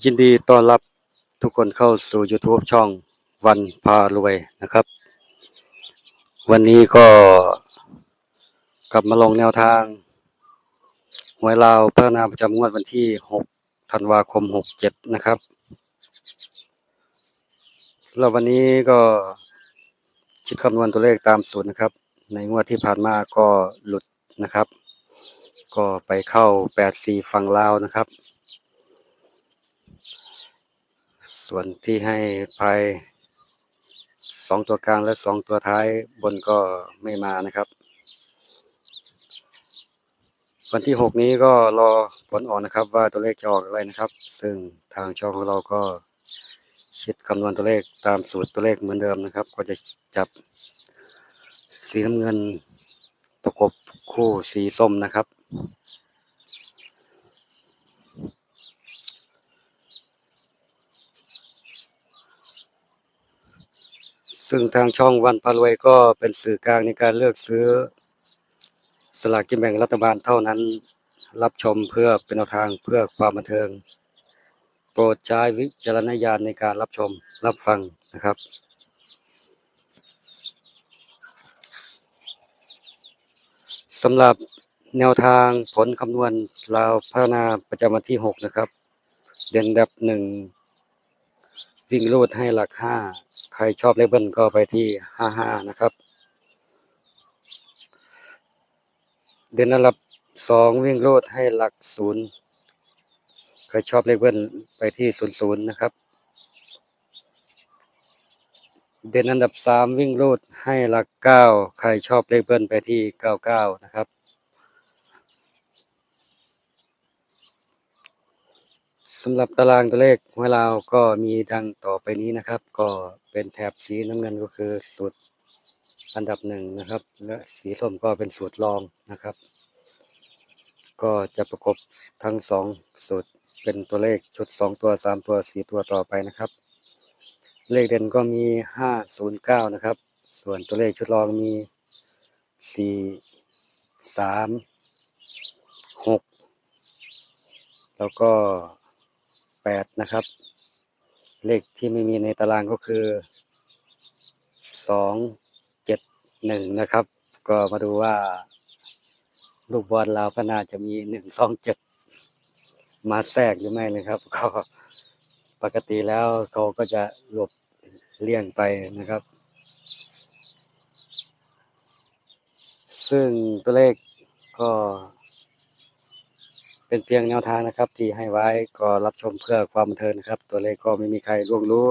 ยินดีต้อนรับทุกคนเข้าสู่ YouTube ช่องวันพารวยนะครับ วันนี้ก็กลับมาลงแนวทางหวยลาวพัฒนาประจำงวดวันที่ 6 ธันวาคม 67 นะครับ แล้ววันนี้ก็คิดคำนวณตัวเลขตามสูตรนะครับ ในงวดที่ผ่านมาก็หลุดนะครับ ก็ไปเข้า 84 ฝั่งลาวนะครับ ส่วนที่ให้ภายสองตัวกลางและสองตัวท้ายบนก็ไม่มานะครับ วันที่หกนี้ก็รอผลออกนะครับว่าตัวเลขจะออกอะไรนะครับ ซึ่งทางช่องของเราก็คิดคำนวณตัวเลขตามสูตรตัวเลขเหมือนเดิมนะครับ ก็จะจับสีน้ำเงินประกบคู่สีส้มนะครับ ซึ่งทางช่องวันพารวยก็เป็นสื่อกลางในการเลือกซื้อ สลากกินแบ่งรัฐบาลเท่านั้น รับชมเพื่อเป็นแนวทางเพื่อความบันเทิง โปรดใช้วิจารณญาณในการรับชมรับฟังนะครับสำหรับแนวทางผลคำนวณลาวพัฒนาประจำวันที่ 6 นะครับ เด่นดับหนึ่งวิ่งรูดให้หลักห้า ใครชอบเลขเบิ้ลก็ไปที่ห้าห้านะครับ เด่นอันดับสองวิ่งรูดให้หลักศูนย์ใครชอบเลขเบิ้ลไปที่ศูนย์ศูนย์นะครับ เด่นอันดับสามวิ่งรูดให้หลักเก้าใครชอบเลขเบิ้ลไปที่เก้าเก้านะครับ สำหรับตารางตัวเลขของเราก็มีดังต่อไปนี้นะครับ ก็เป็นแถบสีน้ำเงินก็คือสูตรอันดับหนึ่งนะครับ และสีส้มก็เป็นสูตรรองนะครับ ก็จะประกบทั้งสองสูตรเป็นตัวเลขชุดสองตัวสามตัวสี่ตัวต่อไปนะครับ เลขเด่นก็มีห้าศูนย์เก้านะครับ ส่วนตัวเลขชุดรองมีสี่สามหกแล้วก็ แปดนะครับ เลขที่ไม่มีในตารางก็คือสองเจ็ดหนึ่งนะครับ ก็มาดูว่า ลูกบอลเราก็น่าจะมีหนึ่งสองเจ็ดมาแทรกหรือไม่นะครับ ก็ปกติแล้วเขาก็จะหลบเลี่ยงไปนะครับ ซึ่งตัวเลขก็ เป็นเพียงแนวทางนะครับ ที่ให้ไว้ก็รับชมเพื่อความบันเทิงนะครับ ตัวเลขก็ไม่มีใครล่วงรู้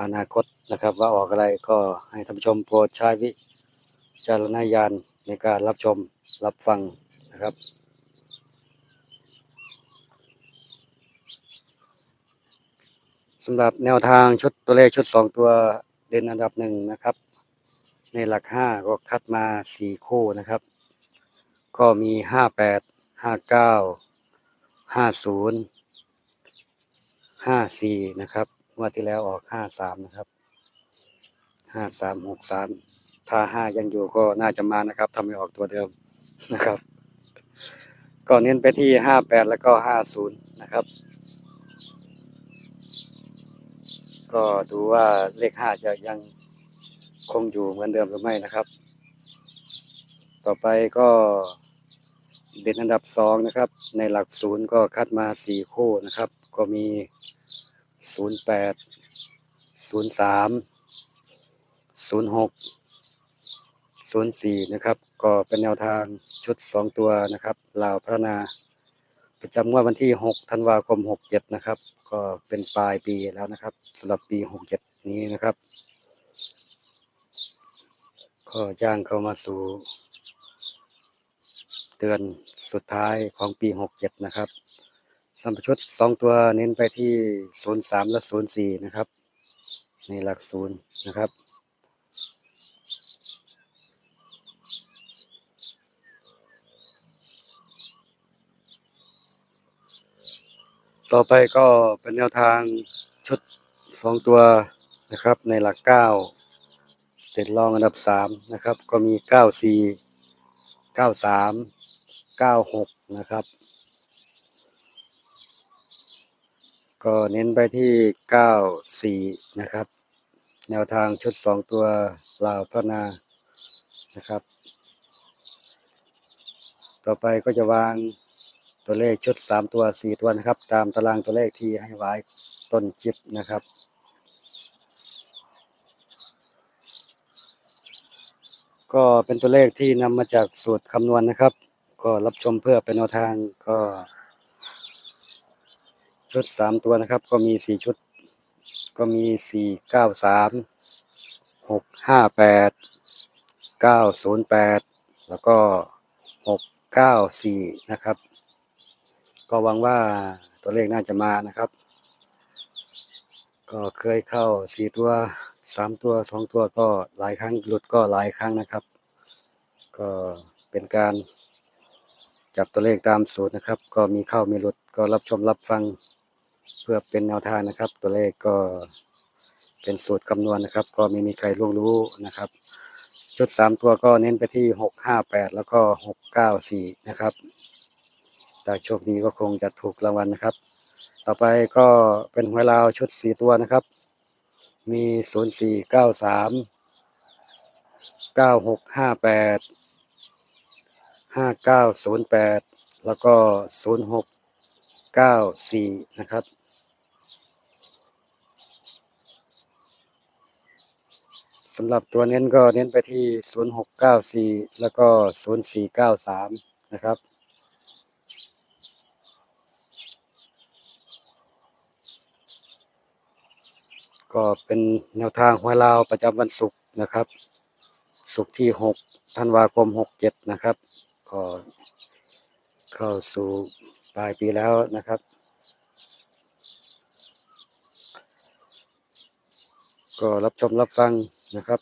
อนาคตนะครับ ว่าออกอะไรก็ให้ท่านผู้ชมโปรดใช้วิจารณญาณในการรับชมรับฟังนะครับสำหรับแนวทางชุดตัวเลขชุดสองตัวเด่นอันดับหนึ่งนะครับ ในหลักห้าก็คัดมาสี่คู่นะครับ ก็มีห้าแปด ห้าเก้าห้าศูนย์ห้าสี่นะครับงวันที่แล้วออกห้าสามนะครับห้าสามหกสามถ้าห้ายังอยู่ก็น่าจะมานะครับทำให้ออกตัวเดิมนะครับ ก็เน้นไปที่ห้าแปดแล้วก็ห้าศูนย์นะครับ ก็ดูว่าเลขห้าจะยังคงอยู่เหมือนเดิมหรือไม่นะครับ ต่อไปก็ เด่นอันดับสองนะครับ ในหลักศูนย์ก็คัดมาสี่คู่นะครับ ก็มีศูนย์แปดศูนย์สามศูนย์หกศูนย์สี่นะครับ ก็เป็นแนวทางชุดสองตัวนะครับลาวพัฒนาประจำงวดวันที่6ธันวาคม67นะครับ ก็เป็นปลายปีแล้วนะครับสำหรับปี67นี้นะครับ ก็ย่างเข้ามาสู่ เดือนสุดท้ายของปี 67 นะครับสำหรับชุด2ตัวเน้นไปที่ 03 และ 04 นะครับ ในหลักศูนย์นะครับ ต่อไปก็เป็นแนวทางชุดสองตัวนะครับในหลักเก้าเด็ดรองอันดับสามนะครับ ก็มีเก้าสี่เก้าสาม เก้าหกนะครับ ก็เน้นไปที่เก้าสี่นะครับ แนวทางชุดสองตัวลาวพัฒนานะครับ ต่อไปก็จะวางตัวเลขชุดสามตัวสี่ตัวนะครับ ตามตารางตัวเลขที่ให้ไว้ต้นจิบนะครับก็เป็นตัวเลขที่นำมาจากสูตรคำนวณนะครับ ก็รับชมเพื่อเป็นแนวทางก็ ชุดสามตัวนะครับ ก็มีสี่ชุด ก็มีสี่เก้าสามหกห้าแปดเก้าศูนย์แปดแล้วก็หกเก้าสี่นะครับ ก็หวังว่าตัวเลขน่าจะมานะครับ ก็เคยเข้าสี่ตัวสามตัวสองตัวก็หลายครั้งหลุดก็หลายครั้งนะครับ ก็เป็นการ จับตัวเลขตามสูตรนะครับ ก็มีเข้ามีหลุดก็รับชมรับฟังเพื่อเป็นแนวทางนะครับ ตัวเลขก็เป็นสูตรคำนวณนะครับ ก็ไม่มีใครล่วงรู้นะครับ ชุดสามตัวก็เน้นไปที่หกห้าแปดแล้วก็หกเก้าสี่นะครับถ้าโชคดีก็คงจะถูกรางวัลนะครับ ต่อไปก็เป็นหวยลาวชุดสี่ตัวนะครับ มีศูนย์สี่เก้าสามเก้าหกห้าแปด ห้าเก้าศูนย์แปดแล้วก็ศูนย์หกเก้าสี่นะครับสำหรับตัวเน้นก็เน้นไปที่ 0694 แล้วก็ 0493 นะครับ ก็เป็นแนวทางหวยลาวประจำวันศุกร์นะครับ ศุกร์ที่ 6 ธันวาคม 67 นะครับ ก็เข้าสู่ปลายปีแล้วนะครับ ก็รับชมรับฟังนะครับ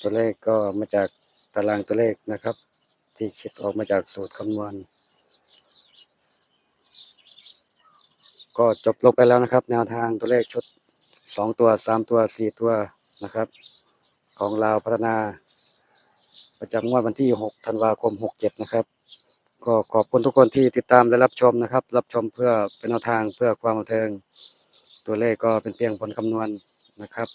ตัวเลขก็มาจากตารางตัวเลขนะครับ ที่คิดออกมาจากสูตรคำนวณ ก็จบลงไปแล้วนะครับ แนวทางตัวเลขชุดสองตัวสามตัวสี่ตัวนะครับ ของลาวพัฒนา ประจำงวดวันที่หกธันวาคมหกเจ็ดนะครับ ก็ขอบคุณทุกคนที่ติดตามและรับชมนะครับ รับชมเพื่อเป็นแนวทางเพื่อความบันเทิง ตัวเลขก็เป็นเพียงผลคำนวณนะครับ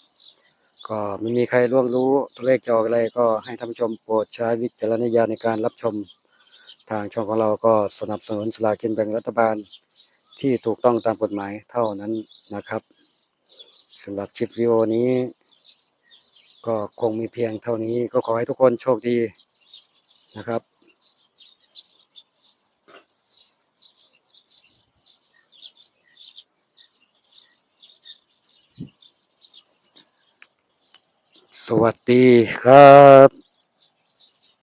ก็ไม่มีใครล่วงรู้ตัวเลขจะออกอะไรก็ให้ท่านผู้ชมโปรดใช้วิจารณญาณในการรับชมทางช่องของเราก็สนับสนุนสลากกินแบ่งรัฐบาลที่ถูกต้องตามกฎหมายเท่านั้นนะครับสำหรับคลิปวิดีโอนี้ ก็คงมีเพียงเท่านี้ก็ขอให้ทุกคนโชคดีนะครับสวัสดีครับ